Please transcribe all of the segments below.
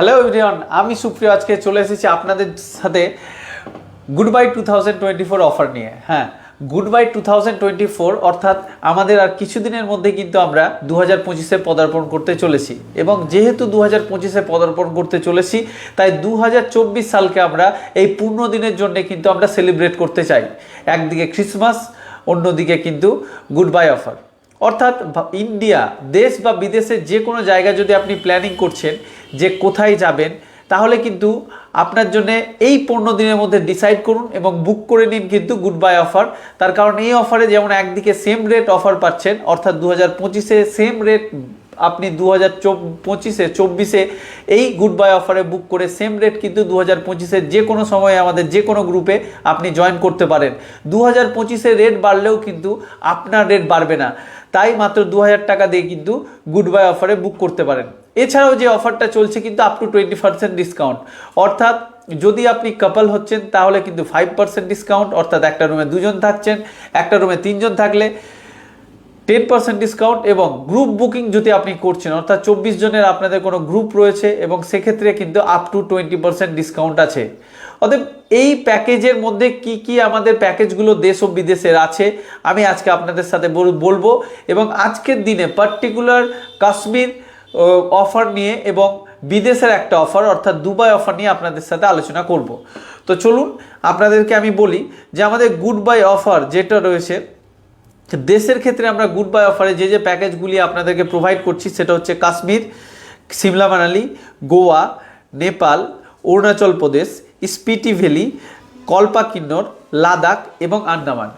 Hello everyone আমি সুপ্রিয়, আজকে চলে এসেছি আপনাদের সাথে good bye two thousand twenty four offer নিয়ে। হ্যাঁ good bye two thousand twenty four অর্থাৎ আমাদের আর কিছুদিনের মধ্যে কিন্তু আমরা দু হাজার পঁচিশে পদার্পণ করতে চলেছি। এবং যেহেতু দু হাজার পঁচিশে পদার্পণ করতে চলেছি, তাই দু হাজার চব্বিশ সালকে আমরা এই পূর্ণ দিনের জন্য কিন্তু আমরা সেলিব্রেট করতে চাই। একদিকে ক্রিসমাস অন্যদিকে কিন্তু গুড বাই অফার অর্থাৎ ইন্ডিয়া, দেশ বা বিদেশের যে কোনো জায়গা যদি আপনি প্ল্যানিং করছেন যে কোথায় যাবেন, তাহলে কিন্তু আপনার জন্য এই পনেরো দিনের মধ্যে ডিসাইড করুন এবং বুক করে নিন কিন্তু গুড বাই অফার তার কারণ এই অফারে যেমন একদিকে সেম রেট অফার পাচ্ছেন, অর্থাৎ দু হাজার পঁচিশে সেম রেট আপনি দু হাজার পঁচিশে চব্বিশে এই গুড বাই অফারে বুক করে সেম রেট কিন্তু দু হাজার পঁচিশের যে কোনো সময়ে আমাদের যে কোনো গ্রুপে আপনি জয়েন করতে পারেন। দু হাজার পঁচিশে রেট বাড়লেও কিন্তু আপনার রেট বাড়বে না। তাই মাত্র দু হাজার টাকা দিয়ে কিন্তু গুড বাই অফারে বুক করতে পারেন। এছাড়াও যে অফারটা চলছে কিন্তু up to twenty percent discount অর্থাৎ যদি আপনি কাপল হচ্ছেন, তাহলে কিন্তু ফাইভ পার্সেন্ট ডিসকাউন্ট অর্থাৎ একটা রুমে দুজন থাকছেন, একটা রুমে তিনজন থাকলে টেন পার্সেন্ট ডিসকাউন্ট এবং গ্রুপ বুকিং যদি আপনি করছেন, অর্থাৎ চব্বিশ জনের আপনাদের কোনো গ্রুপ রয়েছে এবং সেক্ষেত্রে কিন্তু up to twenty percent discount আছে। অতএব এই প্যাকেজের মধ্যে কি কি আমাদের প্যাকেজগুলো দেশ ও বিদেশের আছে, আমি আজকে আপনাদের সাথে বলব এবং আজকের দিনে পার্টিকুলার কাশ্মীর অফার নিয়ে এবং বিদেশের একটা অফার অর্থাৎ দুবাই অফার নিয়ে আপনাদের সাথে আলোচনা করব। তো চলুন, আপনাদেরকে আমি বলি যে আমাদের গুড বাই অফার যেটা রয়েছে, দেশের ক্ষেত্রে আমরা গুড বাই অফারে যে যে প্যাকেজগুলি আপনাদেরকে প্রোভাইড করছি, সেটা হচ্ছে কাশ্মীর, সিমলা মানালি, গোয়া, নেপাল, অরুণাচল প্রদেশ স্পিটি ভ্যালি কল্পা কিন্নর লাদাখ এবং আন্দামান।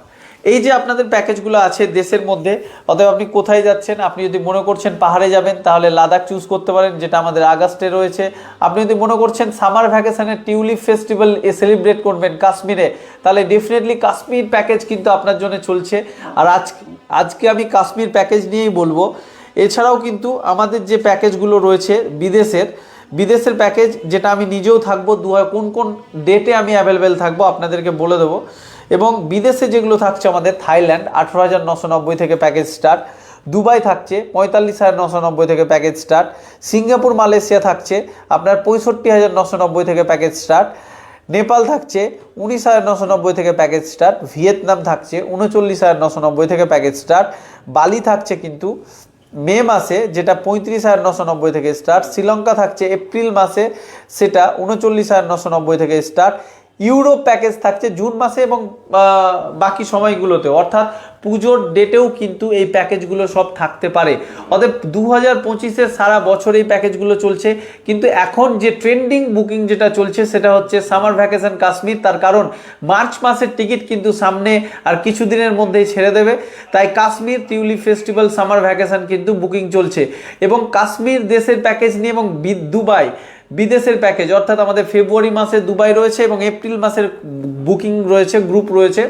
এই যে আপনাদের প্যাকেজগুলো আছে দেশের মধ্যে, অতএব আপনি কোথায় যাচ্ছেন, আপনি যদি মনে করছেন পাহাড়ে যাবেন, তাহলে লাদাখ চুজ করতে পারেন, যেটা আমাদের আগস্টে রয়েছে। আপনি যদি মনে করছেন সামার ভ্যাকেশনের টিউলিপ ফেস্টিভ্যাল সেলিব্রেট করবেন কাশ্মীরে, তাহলে ডেফিনেটলি কাশ্মীর প্যাকেজ কিন্তু আপনার জন্য চলছে। আর আজ, আজকে আমি কাশ্মীর প্যাকেজ নিয়েই বলব। এছাড়াও কিন্তু আমাদের যে প্যাকেজগুলো রয়েছে বিদেশের বিদেশের প্যাকেজ যেটা আমি নিজেও থাকব, দু কোন কোন ডেটে আমি অ্যাভেলেবেল থাকব আপনাদেরকে বলে দেবো। এবং বিদেশে যেগুলো থাকছে আমাদের, থাইল্যান্ড আঠেরো হাজার নশো নব্বই থেকে প্যাকেজ স্টার্ট দুবাই থাকছে পঁয়তাল্লিশ হাজার নশো নব্বই থেকে প্যাকেজ স্টার্ট সিঙ্গাপুর, মালয়েশিয়া থাকছে আপনার পঁয়ষট্টি হাজার নশো নব্বই থেকে প্যাকেজ স্টার্ট নেপাল থাকছে উনিশ হাজার নশো নব্বই থেকে প্যাকেজ স্টার্ট ভিয়েতনাম থাকছে উনচল্লিশ হাজার নশো নব্বই থেকে প্যাকেজ স্টার্ট বালি থাকছে কিন্তু মে মাসে যেটা পঁয়ত্রিশ হাজার নশো নব্বই থেকে স্টার্ট শ্রীলঙ্কা থাকছে এপ্রিল মাসে সেটা উনচল্লিশ হাজার নশো নব্বই থেকে স্টার্ট ইউরোপ প্যাকেজ থাকছে জুন মাসে এবং বাকি সময়গুলোতে। অর্থাৎ পুজোর ডেটেও কিন্তু এই প্যাকেজগুলো সব থাকতে পারে। অতএব দু হাজার পঁচিশের সারা বছর এই প্যাকেজগুলো চলছে। কিন্তু এখন যে ট্রেন্ডিং বুকিং যেটা চলছে, সেটা হচ্ছে সামার ভ্যাকেশন কাশ্মীর। তার কারণ, মার্চ মাসের টিকিট কিন্তু সামনে আর কিছু দিনের মধ্যেই ছেড়ে দেবে। তাই Kashmir tulip festival summer vacation কিন্তু বুকিং চলছে। এবং কাশ্মীর দেশের প্যাকেজ নিয়ে এবং দুবাই বিদেশের প্যাকেজ অর্থাৎ আমাদের ফেব্রুয়ারি মাসে দুবাই রয়েছে এবং এপ্রিল মাসের বুকিং রয়েছে গ্রুপ রয়েছে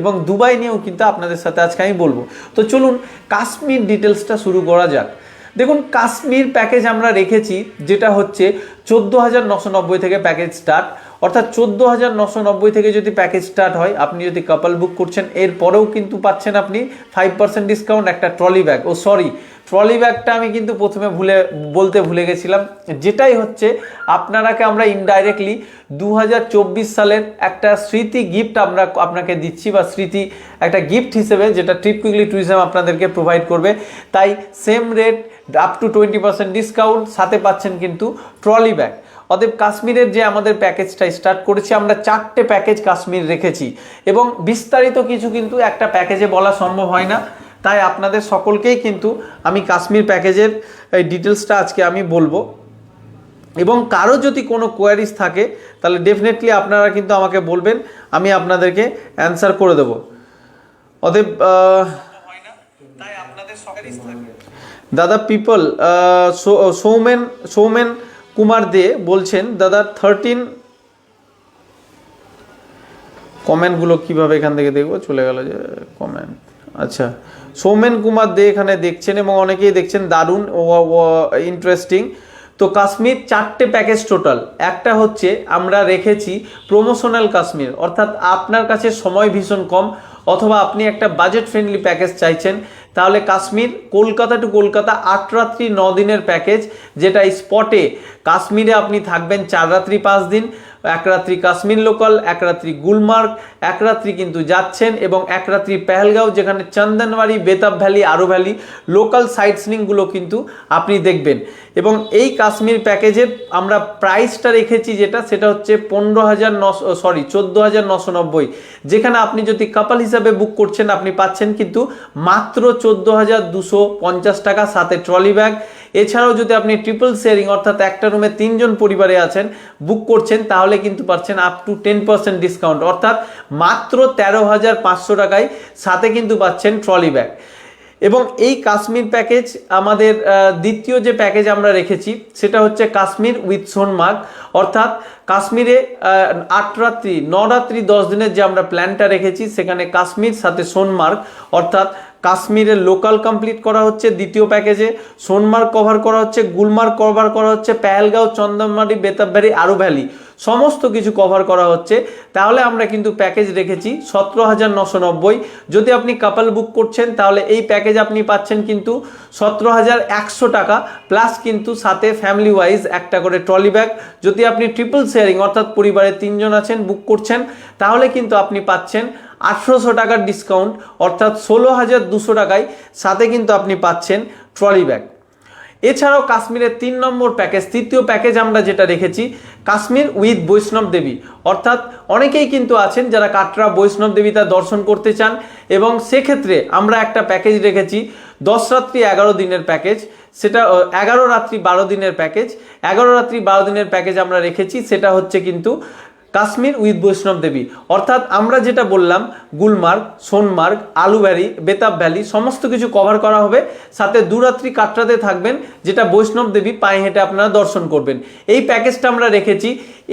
এবং দুবাই নিয়েও কিন্তু আপনাদের সাথে আজকে আমি বলব। তো চলুন কাশ্মীর ডিটেলসটা শুরু করা যাক। দেখুন, কাশ্মীর প্যাকেজ আমরা রেখেছি, যেটা হচ্ছে চোদ্দ হাজার নশো নব্বই থেকে প্যাকেজ স্টার্ট অর্থাৎ চোদ্দ হাজার নশো নব্বই থেকে যদি প্যাকেজ স্টার্ট হয়, আপনি যদি কাপল বুক করছেন, এরপরেও কিন্তু পাচ্ছেন আপনি ফাইভ পার্সেন্ট ডিসকাউন্ট একটা ট্রলি ব্যাগ ও সরি ট্রলি ব্যাগটা আমি কিন্তু প্রথমে ভুলে, বলতে ভুলে গেছিলাম, যেটাই হচ্ছে, আপনারাকে আমরা ইনডাইরেক্টলি দু হাজার চব্বিশ সালের একটা স্মৃতি গিফট আমরা আপনাকে দিচ্ছি, বা স্মৃতি, একটা গিফট হিসেবে যেটা ট্রিপ কুইকলি ট্যুরিজম আপনাদেরকে প্রোভাইড করবে। তাই same rate up to twenty percent discount সাথে পাচ্ছেন কিন্তু ট্রলি ব্যাগ অতএব কাশ্মীরের যে আমাদের প্যাকেজটা স্টার্ট করেছি আমরা চারটে প্যাকেজ কাশ্মীর রেখেছি। এবং বিস্তারিত কিছু কিন্তু একটা প্যাকেজে বলা সম্ভব হয় না। তাই আপনাদের সকলকেই কিন্তু আমি কাশ্মীর প্যাকেজের এই ডিটেলসটা আজকে আমি বলব। এবং কারও যদি কোনো কোয়ারিজ থাকে তাহলে ডেফিনেটলি আপনারা কিন্তু আমাকে বলবেন আমি আপনাদেরকে অ্যান্সার করে দেবো। অতএব দাদা পিপল সৌমেন সৌমেন কুমার দে বলছেন, দাদা থার্টিন কমেন্টগুলো কীভাবে এখান থেকে দেখব? চলে গেল যে কমেন্ট আচ্ছা সৌমেন কুমার দে এখানে দেখছেন এবং অনেকেই দেখছেন, দারুণ ইন্টারেস্টিং তো কাশ্মীর চারটে প্যাকেজ টোটাল একটা হচ্ছে, আমরা রেখেছি প্রমোশনাল কাশ্মীর, অর্থাৎ আপনার কাছে সময় ভীষণ কম, অথবা আপনি একটা বাজেট ফ্রেন্ডলি প্যাকেজ চাইছেন তাহলে কাশ্মীর, কলকাতা টু কলকাতা, আট রাত্রি ন দিনের প্যাকেজ যেটা স্পটে কাশ্মীরে আপনি থাকবেন চার রাত্রি পাঁচ দিন। এক রাত্রি কাশ্মীর লোকাল, এক রাত্রি গুলমার্গ, এক রাত্রি কিন্তু যাচ্ছেন এবং এক রাত্রি পেহেলগাঁও, যেখানে Chandanwari, Betaab valley Aru valley, local site সিনিংগুলো কিন্তু আপনি দেখবেন। এবং এই কাশ্মীর প্যাকেজের আমরা প্রাইসটা রেখেছি যেটা, সেটা হচ্ছে পনেরো হাজার নশো সরি, চোদ্দ হাজার নশো নব্বই। যেখানে আপনি যদি কাপাল হিসাবে বুক করছেন, আপনি পাচ্ছেন কিন্তু মাত্র চোদ্দ হাজার দুশো পঞ্চাশ টাকা সাথে ট্রলি ব্যাগ। এছাড়াও যদি আপনি ট্রিপল শেয়ারিং অর্থাৎ একটা রুমে তিনজন পরিবারে আছেন বুক করছেন, তাহলে কিন্তু পাচ্ছেন up to ten percent discount অর্থাৎ মাত্র তেরো হাজার পাঁচশো টাকায় সাথে কিন্তু পাচ্ছেন ট্রলি ব্যাগ এবং এই কাশ্মীর প্যাকেজ আমাদের দ্বিতীয় যে প্যাকেজ আমরা রেখেছি, সেটা হচ্ছে কাশ্মীর উইথ সোনমার্গ অর্থাৎ কাশ্মীরে আট রাত্রি, ন রাত্রি, দশ দিনের যে আমরা প্ল্যানটা রেখেছি, সেখানে কাশ্মীর সাথে সোনমার্গ অর্থাৎ কাশ্মীরের লোকাল কমপ্লিট করা হচ্ছে দ্বিতীয় প্যাকেজে সোনমার্গ কভার করা হচ্ছে, গুলমার্গ কভার করা হচ্ছে, পেহেলগাঁও চন্দনমারি বেতাববাড়ি আরু ভ্যালি সমস্ত কিছু কভার করা হচ্ছে। তাহলে আমরা কিন্তু প্যাকেজ রেখেছি সতেরো হাজার নশো নব্বই। যদি আপনি কাপাল বুক করছেন, তাহলে এই প্যাকেজ আপনি পাচ্ছেন কিন্তু সতেরো হাজার একশো টাকা। প্লাস কিন্তু সাথে ফ্যামিলি ওয়াইজ একটা করে ট্রলি ব্যাগ যদি আপনি ট্রিপল শেয়ারিং অর্থাৎ পরিবারে তিনজন আছেন বুক করছেন, তাহলে কিন্তু আপনি পাচ্ছেন আঠেরোশো টাকার ডিসকাউন্ট অর্থাৎ ষোলো হাজার দুশো টাকায় সাথে কিন্তু আপনি পাচ্ছেন ট্রলি ব্যাগ এছাড়াও কাশ্মীরের তিন নম্বর প্যাকেজ তৃতীয় প্যাকেজ আমরা যেটা রেখেছি কাশ্মীর উইথ বৈষ্ণব দেবী। অর্থাৎ অনেকেই কিন্তু আছেন যারা কাটরা বৈষ্ণব দেবীতা দর্শন করতে চান এবং সেক্ষেত্রে আমরা একটা প্যাকেজ রেখেছি, দশ রাত্রি এগারো দিনের প্যাকেজ সেটা এগারো রাত্রি বারো দিনের প্যাকেজ এগারো রাত্রি বারো দিনের প্যাকেজ আমরা রেখেছি, সেটা হচ্ছে কিন্তু কাশ্মীর উইথ বৈষ্ণব দেবী। অর্থাৎ আমরা যেটা বললাম, গুলমার্গ, সোনমার্গ আলু ভ্যালি বেতাব ভ্যালি, সমস্ত কিছু কভার করা হবে। সাথে দুরাত্রি কাটরাতে থাকবেন, যেটা বৈষ্ণব দেবী পায়ে হেঁটে আপনারা দর্শন করবেন। এই প্যাকেজটা আমরা রেখেছি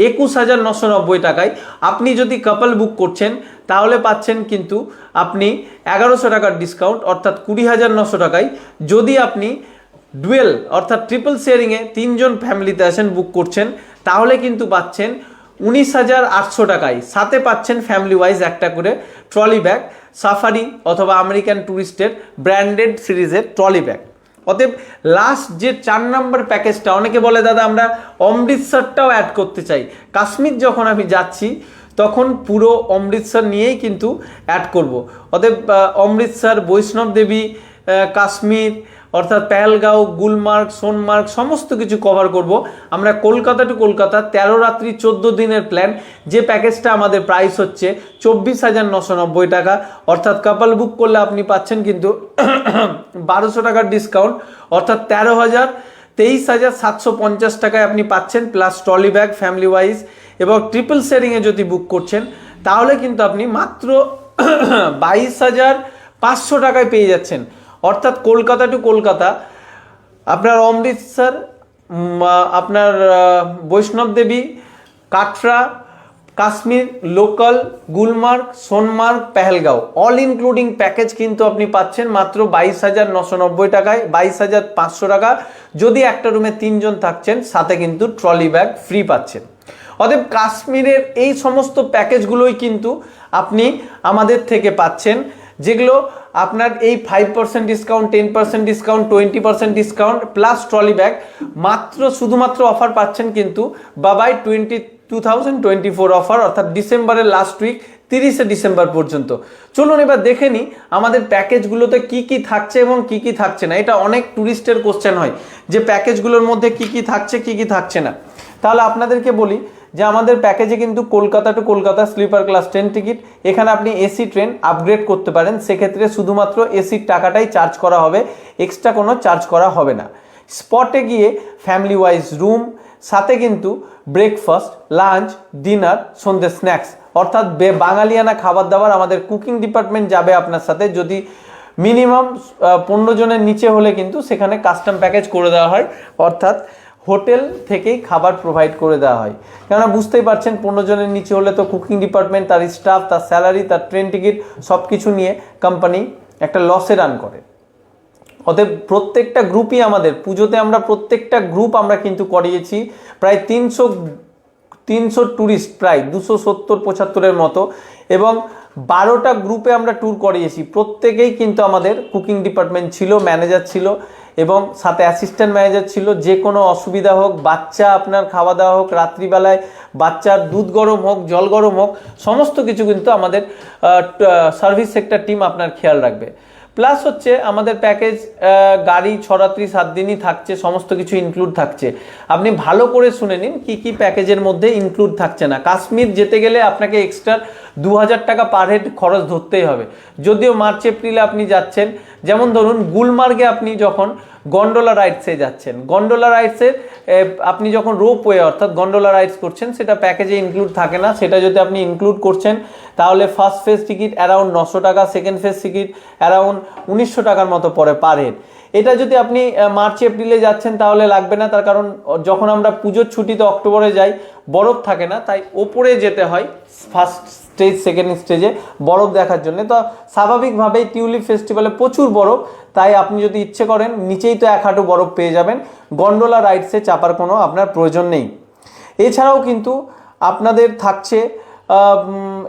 একুশ হাজার নশো নব্বই টাকায়। আপনি যদি কাপল বুক করছেন, তাহলে পাচ্ছেন কিন্তু আপনি এগারোশো টাকার ডিসকাউন্ট অর্থাৎ কুড়ি হাজার নশো টাকায়। যদি আপনি ডুয়েল অর্থাৎ ট্রিপল শেয়ারিংয়ে তিনজন ফ্যামিলিতে আসেন বুক করছেন, তাহলে কিন্তু পাচ্ছেন উনিশ হাজার আটশো টাকায়। সাথে পাচ্ছেন ফ্যামিলি ওয়াইজ একটা করে ট্রলি ব্যাগ সাফারি অথবা আমেরিকান ট্যুরিস্টের ব্র্যান্ডেড সিরিজের ট্রলি ব্যাগ। অতএব লাস্ট যে চার নম্বর প্যাকেজটা অনেকে বলে, দাদা, আমরা অমৃতসরটাও অ্যাড করতে চাই। কাশ্মীর যখন আমি যাচ্ছি, তখন পুরো অমৃতসর নিয়েই কিন্তু অ্যাড করব। অতএব অমৃতসর বৈষ্ণব দেবী কাশ্মীর অর্থাৎ পেহেলগাঁও, গুলমার্গ, সোনমার্গ, সমস্ত কিছু কভার করব। আমরা কলকাতা টু কলকাতা, তেরো রাত্রি, চোদ্দ দিনের প্ল্যান যে প্যাকেজটা আমাদের প্রাইস হচ্ছে, চব্বিশ হাজার নশো নব্বই টাকা। অর্থাৎ কাপাল বুক করলে আপনি পাচ্ছেন কিন্তু বারোশো টাকার ডিসকাউন্ট অর্থাৎ তেরো হাজার, তেইশ হাজার সাতশো পঞ্চাশ টাকায় আপনি পাচ্ছেন plus trolley bag family wise এবং ট্রিপল শেয়ারিংয়ে যদি বুক করছেন, তাহলে কিন্তু আপনি মাত্র বাইশ হাজার পাঁচশো টাকায় পেয়ে যাচ্ছেন। অর্থাৎ কলকাতা টু কলকাতা, আপনার অমৃতসর আপনার Vaishno Devi, Katra, Kashmir, local, Gulmarg, Sonmarg, Pahalgam all including package কিন্তু আপনি পাচ্ছেন মাত্র বাইশ হাজার নশো নব্বই টাকায়, বাইশ হাজার পাঁচশো টাকা। যদি একটা রুমে তিনজন থাকছেন, সাথে কিন্তু ট্রলি ব্যাগ ফ্রি পাচ্ছেন। অতএব কাশ্মীরের এই সমস্ত প্যাকেজগুলোই কিন্তু আপনি আমাদের থেকে পাচ্ছেন। যেগুলো আপনার এই five percent discount ten percent discount twenty percent discount plus trolley bag মাত্র শুধুমাত্র অফার পাচ্ছেন কিন্তু bye bye twenty two thousand twenty four offer অর্থাৎ ডিসেম্বরের লাস্ট উইক তিরিশে ডিসেম্বর পর্যন্ত। চলুন এবার দেখে নিই আমাদের প্যাকেজগুলোতে কি কি থাকছে এবং কি কি থাকছে না। এটা অনেক ট্যুরিস্টের কোশ্চেন হয় যে প্যাকেজগুলোর মধ্যে কি কি থাকছে, কি কি থাকছে না। তাহলে আপনাদেরকে বলি যে আমাদের প্যাকেজে কিন্তু Kolkata to Kolkata sleeper class train ticket এখানে আপনি এসি ট্রেন আপগ্রেড করতে পারেন। সেক্ষেত্রে শুধুমাত্র এসির টাকাটাই চার্জ করা হবে এক্সট্রা কোনো চার্জ করা হবে না। স্পটে গিয়ে ফ্যামিলি ওয়াইজ রুম সাথে কিন্তু ব্রেকফাস্ট লাঞ্চ ডিনার সন্ধ্যে স্ন্যাক্স অর্থাৎ বে বাঙালিয়ানা খাবার দাবার আমাদের কুকিং ডিপার্টমেন্ট যাবে আপনার সাথে। যদি মিনিমাম পনেরো জনের নিচে হলে কিন্তু সেখানে কাস্টম প্যাকেজ করে দেওয়া হয়। অর্থাৎ হোটেল থেকেই খাবার প্রোভাইড করে দেওয়া হয়। কেননা বুঝতেই পারছেন, পনেরো জনের নিচে হলে তো কুকিং ডিপার্টমেন্ট তার স্টাফ তার স্যালারি তার ট্রেন টিকিট সব কিছু নিয়ে কোম্পানি একটা লসে রান করে। অতএব প্রত্যেকটা গ্রুপই আমাদের, পুজোতে আমরা প্রত্যেকটা গ্রুপ আমরা কিন্তু করিয়েছি, প্রায় তিনশো তিনশো ট্যুরিস্ট প্রায় দুশো সত্তর, পঁচাত্তরের মতো। এবং বারোটা গ্রুপে আমরা ট্যুর করিয়েছি। প্রত্যেকেই কিন্তু আমাদের কুকিং ডিপার্টমেন্ট ছিল ম্যানেজার ছিল এবং সাথে অ্যাসিস্ট্যান্ট ম্যানেজার ছিল। যে কোনো অসুবিধা হোক, বাচ্চা আপনার খাওয়া দাওয়া হোক, রাত্রিবেলায় বাচ্চার দুধ গরম হোক, জল গরম হোক, সমস্ত কিছু কিন্তু আমাদের সার্ভিস সেক্টর টিম আপনার খেয়াল রাখবে। প্লাস হচ্ছে আমাদের প্যাকেজ গাড়ি ছরাত্রি সাত দিনই থাকছে, সমস্ত কিছু ইনক্লুড থাকছে। আপনি ভালো করে শুনে নিন কি কি প্যাকেজের মধ্যে ইনক্লুড থাকছে না। কাশ্মীর যেতে গেলে আপনাকে এক্সট্রা দু হাজার টাকা পার হেড খরচ ধরতেই হবে। যদিও মার্চ, এপ্রিলে আপনি যাচ্ছেন, যেমন ধরুন গুলমার্গে আপনি যখন গন্ডোলা রাইডসে যাচ্ছেন। গন্ডোলা রাইডসের আপনি যখন রোপ ওয়ে অর্থাৎ গন্ডোলা রাইডস করছেন, সেটা প্যাকেজে ইনক্লুড থাকে না। সেটা যদি আপনি ইনক্লুড করছেন, তাহলে ফার্স্ট ফেজ টিকিট অ্যারাউন্ড নশো টাকা সেকেন্ড ফেজ টিকিট অ্যারাউন্ড উনিশশো টাকার মতো পরে পার হেড এটা যদি আপনি মার্চ, এপ্রিলে যাচ্ছেন তাহলে লাগবে না, তার কারণ যখন আমরা পুজোর ছুটিতে অক্টোবরে যাই, বরফ থাকে না, তাই ওপরে যেতে হয়, ফার্স্ট স্টেজ, সেকেন্ড স্টেজে বরফ দেখার জন্য। তো স্বাভাবিকভাবেই টিউলিপ ফেস্টিভ্যালে প্রচুর বরফ, তাই আপনি যদি ইচ্ছে করেন, নিচেই তো এক হাঁটু বরফ পেয়ে যাবেন, গন্ডোলা রাইডসে চাপার কোনো আপনার প্রয়োজন নেই। এছাড়াও কিন্তু আপনাদের থাকছে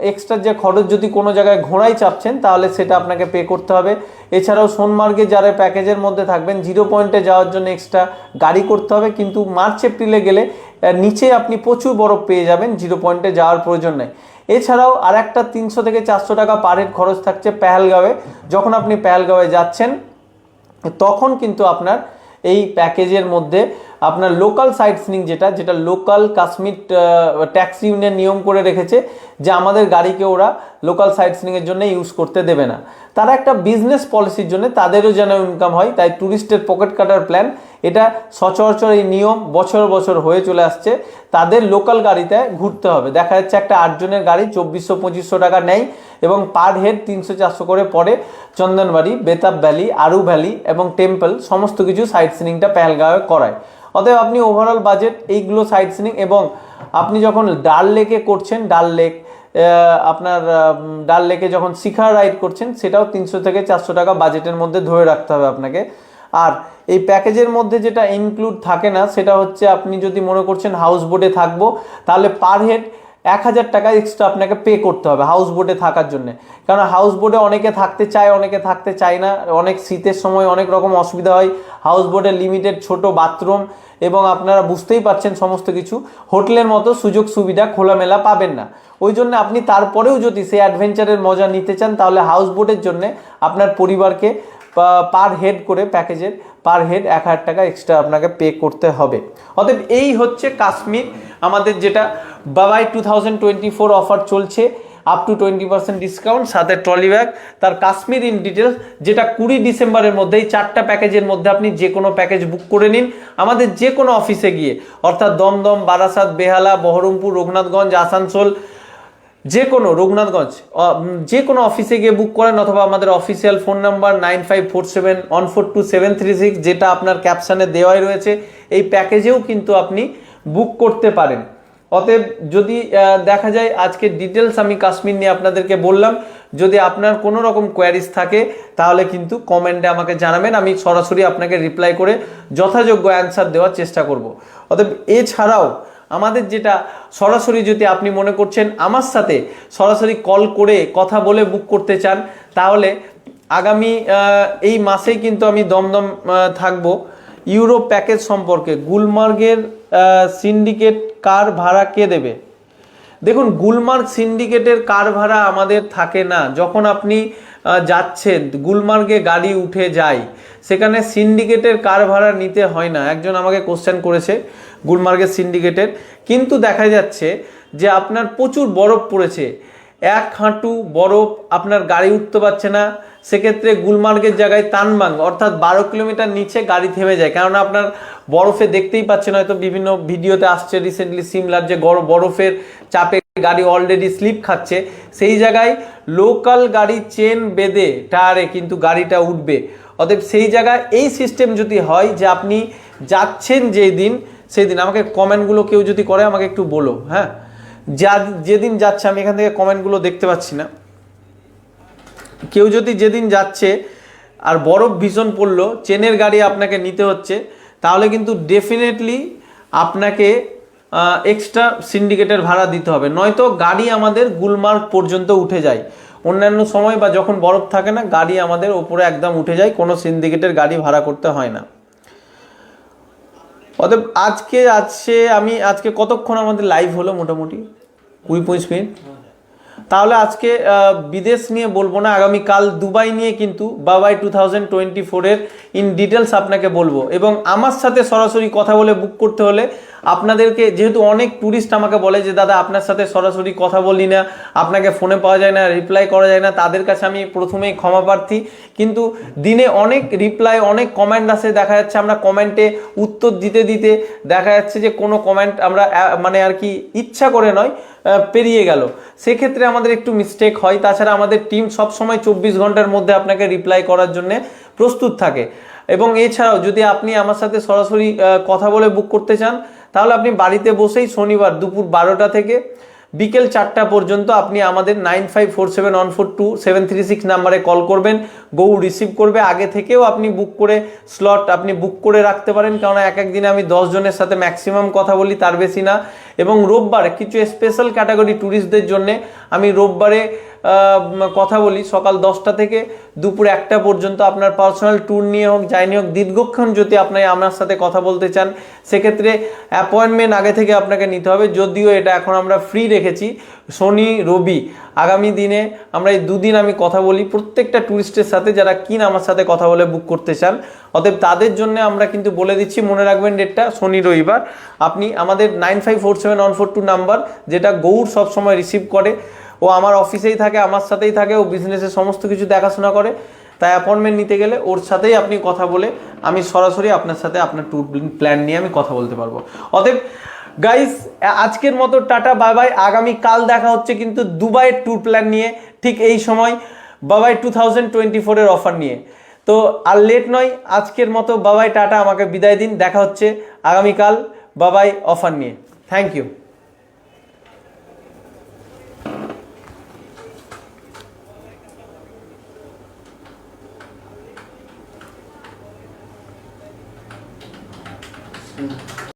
এক্সট্রা যে খরচ যদি কোনো জায়গায় ঘোড়ায় চাপছেন, তাহলে সেটা আপনাকে পে করতে হবে। এছাড়াও সোনমার্গে যারা প্যাকেজের মধ্যে থাকবেন জিরো পয়েন্টে যাওয়ার জন্য এক্সট্রা গাড়ি করতে হবে। কিন্তু মার্চ, এপ্রিলে গেলে নিচে আপনি প্রচুর বরফ পেয়ে যাবেন জিরো পয়েন্টে যাওয়ার প্রয়োজন নেই। এছাড়াও আর একটা তিনশো থেকে চারশো টাকা পার হেড খরচ থাকছে পেহেলগাঁওয়ে। যখন আপনি পেহেলগাঁওয়ে যাচ্ছেন, তখন কিন্তু আপনার এই প্যাকেজের মধ্যে আপনার লোকাল সাইট সিনিং যেটা যেটা লোকাল কাশ্মীর ট্যাক্সি ইউনিয়ন নিয়ম করে রেখেছে যে আমাদের গাড়িকে ওরা লোকাল সাইট সিনিংয়ের জন্য ইউজ করতে দেবে না। তারা একটা বিজনেস পলিসির জন্য তাদেরও যেন ইনকাম হয়, তাই ট্যুরিস্টের পকেট কাটার প্ল্যান এটা সচরাচর এই নিয়ম বছর বছর হয়ে চলে আসছে। তাদের লোকাল গাড়িতে ঘুরতে হবে। দেখা যাচ্ছে একটা আটজনের গাড়ি চব্বিশশো, পঁচিশশো টাকা নেয় এবং পার হেড তিনশো, চারশো করে পড়ে চন্দনবাড়ি, বেতাব ভ্যালি আরু ভ্যালি এবং টেম্পল সমস্ত কিছু সাইট সিনিংটা পেহেলগাঁওয়ে করায়। অতএব আপনি ওভারঅল বাজেট এইগুলো সাইট সিনিং এবং আপনি যখন ডাল লেকে করছেন, ডাল লেক আপনার ডাল লেকে যখন শিখা রাইড করছেন, সেটাও তিনশো থেকে চারশো টাকা বাজেটের মধ্যে ধরে রাখতে হবে আপনাকে। আর এই প্যাকেজের মধ্যে যেটা ইনক্লুড থাকে না, সেটা হচ্ছে আপনি যদি মনে করছেন হাউস বোটে থাকব, তাহলে পার হেড এক হাজার টাকা এক্সট্রা আপনাকে পে করতে হবে হাউস বোটে থাকার জন্য। কারণ হাউস বোটে অনেকে থাকতে চায়, অনেকে থাকতে চায় না। অনেক শীতের সময় অনেক রকম অসুবিধা হয়। হাউস বোটে লিমিটেড ছোট বাথরুম এবং আপনারা বুঝতেই পারছেন সমস্ত কিছু। হোটেলের মতো সুযোগ সুবিধা খোলামেলা পাবেন না। ওই জন্য আপনি তারপরেও যদি সেই অ্যাডভেঞ্চারের মজা নিতে চান, তাহলে হাউস বোটের জন্য আপনার পরিবারকে পার হেড করে প্যাকেজের পার হেড এক হাজার টাকা এক্সট্রা আপনাকে পে করতে হবে। অতএব এই হচ্ছে কাশ্মীর, আমাদের যেটা bye bye two thousand twenty four offer চলছে up to twenty percent discount সাথে ট্রলি ব্যাগ তার কাশ্মীর ইন ডিটেলস যেটা কুড়ি ডিসেম্বরের মধ্যেই চারটা প্যাকেজের মধ্যে আপনি যে কোনো প্যাকেজ বুক করে নিন। আমাদের যে কোনো অফিসে গিয়ে, অর্থাৎ দমদম, বারাসাত, বেহালা, বহরমপুর, রঘুনাথগঞ্জ, আসানসোল যে কোনো রঘুনাথগঞ্জ যে কোনো অফিসে গিয়ে বুক করেন অথবা আমাদের official phone number nine five four seven one four two seven three six যেটা আপনার ক্যাপশানে দেওয়াই রয়েছে, এই প্যাকেজেও কিন্তু আপনি বুক করতে পারেন। অতএব যদি দেখা যায় আজকে ডিটেলস আমি কাশ্মীর নিয়ে আপনাদেরকে বললাম, যদি আপনার কোনো রকম কোয়ারিজ থাকে, তাহলে কিন্তু কমেন্টে আমাকে জানাবেন, আমি সরাসরি আপনাকে রিপ্লাই করে যথাযোগ্য অ্যান্সার দেওয়ার চেষ্টা করব। অতএব এছাড়াও আমাদের যেটা সরাসরি যদি আপনি মনে করছেন আমার সাথে সরাসরি কল করে কথা বলে বুক করতে চান, তাহলে আগামী এই মাসেই কিন্তু আমি দমদম থাকব। ইউরোপ প্যাকেজ সম্পর্কে গুলমার্গের সিন্ডিকেট কার ভাড়া কে দেবে? দেখুন, গুলমার্গ সিন্ডিকেটের কার ভাড়া আমাদের থাকে না। যখন আপনি আহ, যাচ্ছেন গুলমার্গে গাড়ি উঠে যায়। সেখানে সিন্ডিকেটের কার ভাড়া নিতে হয় না? একজন আমাকে কোশ্চেন করেছে গুলমার্গের সিন্ডিকেটের। কিন্তু দেখা যাচ্ছে যে আপনার প্রচুর বরফ পড়েছে। এক হাঁটু বরফ আপনার গাড়ি উঠতে পারছে না। সেক্ষেত্রে গুলমার্গের জায়গায় তানবাং অর্থাৎ বারো কিলোমিটার নিচে গাড়ি থেমে যায়। কেননা আপনার বরফে দেখতেই পাচ্ছেন হয়তো বিভিন্ন ভিডিওতে আসছে রিসেন্টলি সিমলার যে বরফের চাপে গাড়ি অলরেডি স্লিপ খাচ্ছে, সেই জায়গায় লোকাল গাড়ি চেন বেঁধে টায়ারে কিন্তু গাড়িটা উঠবে। অতএব সেই জায়গায় এই সিস্টেম যদি হয় যে আপনি যাচ্ছেন যেই দিন সেই দিন আমাকে কমেন্টগুলো কেউ যদি করে, আমাকে একটু বলো হ্যাঁ? যা, যেদিন যাচ্ছে, আমি এখান থেকে কমেন্টগুলো দেখতে পাচ্ছি না। কেউ যদি যেদিন যাচ্ছে আর বরফ ভীষণ পড়ল চেনের গাড়ি আপনাকে নিতে হচ্ছে, তাহলে কিন্তু ডেফিনেটলি আপনাকে এক্সট্রা সিন্ডিকেটের ভাড়া দিতে হবে। নয়তো গাড়ি আমাদের গুলমার্গ পর্যন্ত উঠে যায়। অন্যান্য সময় বা যখন বরফ থাকে না, গাড়ি আমাদের ওপরে একদম উঠে যায়, কোনো সিন্ডিকেটের গাড়ি ভাড়া করতে হয় না। অতএব আজকে আছে, আমি আজকে কতক্ষণ আমাদের লাইভ হলো মোটামুটি? কুড়ি পঁচিশ মিনিট? তাহলে আজকে বিদেশ নিয়ে বলব না, আগামীকাল দুবাই নিয়ে কিন্তু bye bye two thousand twenty ফোরের ইন ডিটেলস আপনাকে বলব। এবং আমার সাথে সরাসরি কথা বলে বুক করতে হলে আপনাদেরকে, যেহেতু অনেক ট্যুরিস্ট আমাকে বলে যে, দাদা, আপনার সাথে সরাসরি কথা বলি না, আপনাকে ফোনে পাওয়া যায় না রিপ্লাই করা যায় না, তাদের কাছে আমি প্রথমেই ক্ষমা প্রার্থী। কিন্তু দিনে অনেক রিপ্লাই অনেক কমেন্ট আসে, দেখা যাচ্ছে আমরা কমেন্টে উত্তর দিতে দিতে দেখা যাচ্ছে যে, কোনো কমেন্ট আমরা মানে আর কি ইচ্ছা করে নয় পেরিয়ে গেল। সেক্ষেত্রে আমাদের একটু মিস্টেক হয়। তাছাড়া আমাদের টিম সবসময় চব্বিশ ঘণ্টার মধ্যে আপনাকে রিপ্লাই করার জন্য প্রস্তুত থাকে। এবং এছাড়াও যদি আপনি আমার সাথে সরাসরি কথা বলে বুক করতে চান তাহলে আপনি বাড়িতে বসেই শনিবার দুপুর বারোটা থেকে বিকেল চারটা পর্যন্ত আপনি আমাদের nine five four seven one four two seven three six নাম্বারে কল করবেন, গৌ রিসিভ করবে। আগে থেকেও আপনি বুক করে স্লট আপনি বুক করে রাখতে পারেন, কারণ এক এক দিনে আমি জনের সাথে ম্যাক্সিমাম কথা বলি, তার বেশি না। এবং রোববার কিছু স্পেশাল ক্যাটাগরি ট্যুরিস্টদের জন্যে আমি রোববারে কথা বলি। সকাল দশটা থেকে দুপুর একটা পর্যন্ত আপনার পার্সোনাল ট্যুর নিয়ে হোক, যাই নিয়ে হোক, দীর্ঘক্ষণ যদি আপনি আমার সাথে কথা বলতে চান, সেক্ষেত্রে অ্যাপয়েন্টমেন্ট আগে থেকে আপনাকে নিতে হবে। যদিও এটা এখন আমরা ফ্রি রেখেছি, শনি, রবি, আগামী দিনে আমরা এই দুদিন আমি কথা বলি। প্রত্যেকটা ট্যুরিস্টের সাথে যারা কিন আমার সাথে কথা বলে বুক করতে চান, অতএব তাদের জন্য আমরা কিন্তু বলে দিচ্ছি, মনে রাখবেন ডেটটা শনি, রবিবার। আপনি আমাদের nine five four seven one four two number যেটা গৌর সবসময় রিসিভ করে। ও আমার অফিসেই থাকে, আমার সাথেই থাকে, ও বিজনেসের সমস্ত কিছু দেখাশোনা করে। তাই অ্যাপয়েন্টমেন্ট নিতে গেলে ওর সাথেই আপনি কথা বলে আমি সরাসরি আপনার সাথে আপনার ট্যুর প্ল্যান নিয়ে আমি কথা বলতে পারব। অতএব গাইস আজকের মতো টাটা বাই বাই আগামী কাল দেখা হচ্ছে কিন্তু দুবাইয়ের ট্যুর প্ল্যান নিয়ে, ঠিক এই সময় bye bye two thousand twenty ফোরের অফার নিয়ে। তো আর লেট নয়, আজকের মতো বাবাই টাটা, আমাকে বিদায় দিন, দেখা হচ্ছে আগামীকাল বাবাই অফার নিয়ে। Thank you